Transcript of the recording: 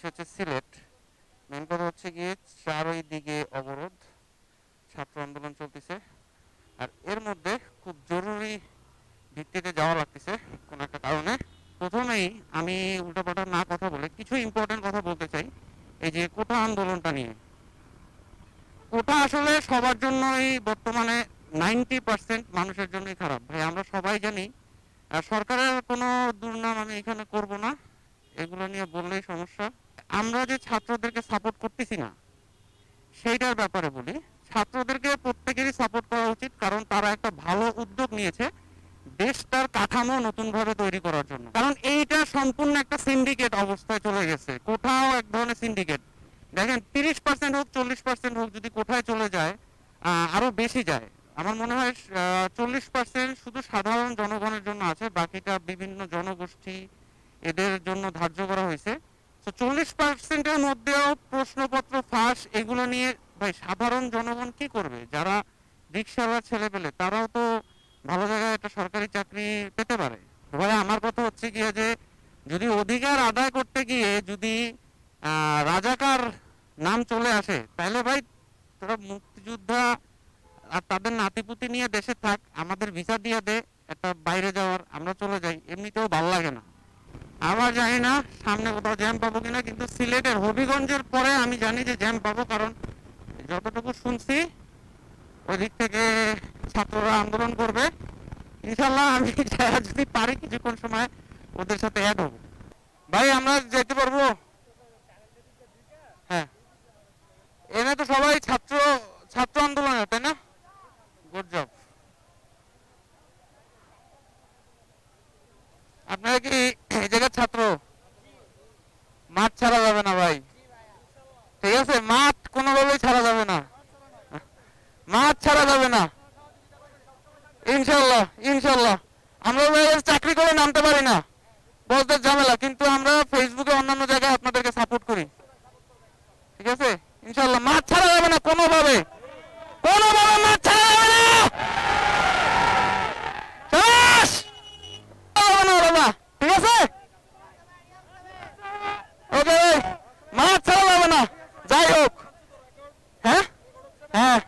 যাচ্ছি হচ্ছে সিলেট। মেন কথা হচ্ছে গিয়ে চারই দিকে অবরোধ, ছাত্র আন্দোলন চলতেছে। আর এর মধ্যে খুব জরুরি ভিত্তিতে যাওয়া লাগতেছে কোনো একটা কারণে। প্রথমেই আমি উল্টোপাল্টা না কথা বলে কিছু ইম্পর্টেন্ট কথা বলতে চাই। এই যে কোটা আন্দোলনটা নিয়ে। কোটা আসলে সবার জন্যই বর্তমানে নাইনটি পার্সেন্ট মানুষের জন্যই খারাপ। ভাই, আমরা সবাই জানি সরকারের কোনো দুর্নাম আমি এখানে করব না। এগুলো নিয়ে বললেই সমস্যা। আমরা যে ছাত্রদেরকে সাপোর্ট করতেছি না, সেইটার ব্যাপারে বলি। ছাত্রদেরকে প্রত্যেকেরই সাপোর্ট করা উচিত, কারণ তারা একটা ভালো উদ্যোগ নিয়েছে দেশটার কাঠামো নতুনভাবে তৈরি করার জন্য। কারণ এইটা সম্পূর্ণ একটা সিন্ডিকেট অবস্থায় চলে গেছে। কোথাও এক ধরনের সিন্ডিকেট দেখেন, তিরিশ পার্সেন্ট হোক, চল্লিশ পার্সেন্ট হোক, যদি কোথায় চলে যায় আরও বেশি যায়। আমার মনে হয় চল্লিশ পার্সেন্ট শুধু সাধারণ জনগণের জন্য আছে, বাকিটা বিভিন্ন জনগোষ্ঠী এদের জন্য ধার্য করা হয়েছে। তো চল্লিশ পার্সেন্টের মধ্যেও প্রশ্নপত্র ফাঁস এগুলো নিয়ে ভাই সাধারণ জনগণ কি করবে? যারা রিক্সাওয়ালা ছেলে পেলে তারাও তো ভালো জায়গায় একটা সরকারি চাকরি পেতে পারে। এবারে আমার কথা হচ্ছে গিয়ে যে, যদি অধিকার আদায় করতে গিয়ে যদি রাজাকার নাম চলে আসে, তাহলে ভাই তোরা মুক্তিযোদ্ধা আর তাদের নাতিপুতি নিয়ে দেশে থাক, আমাদের ভিসা দিয়ে দে, একটা বাইরে যাওয়ার, আমরা চলে যাই, এমনিতেও ভালো লাগে না। আবার জানি না সামনে কোথাও জ্যাম পাবো কিনা, কিন্তু সিলেটের হবিগঞ্জের পরে আমি জানি যে জ্যাম পাবো, কারণ যতটুকু শুনছি ওই দিক থেকে ছাত্ররা আন্দোলন করবে। ইনশাল্লাহ আমি যদি পারি কিছুক্ষণ সময়, ওদের সাথে অ্যাড হব। ভাই, আমরা যেতে পারব? হ্যাঁ। এনে তো সবাই ছাত্র ছাত্র আন্দোলনে তাই না? গুড জব আপনারা কি জায়গার ছাত্র। মাঠ ছাড়া যাবে না ভাই। ঠিক আছে? মাঠ কোনোভাবেই ছাড়া যাবে না। মাঠ ছাড়া যাবে না। ইনশাল্লাহ ইনশাল্লাহ। আমরা চাকরি করে নামতে পারি না। বসদের ঝামেলা, কিন্তু আমরা ফেসবুকে অন্যান্য জায়গায় আপনাদেরকে সাপোর্ট করি। ঠিক আছে? ইনশাল্লাহ, মাঠ ছাড়া যাবে না কোনোভাবে। কোনোভাবে মাঠ ছাড়া যাবে না। ঠিক আছে ওকে মাঠ ছাড়া যাবে না যাই হোক। হ্যাঁ? হ্যাঁ।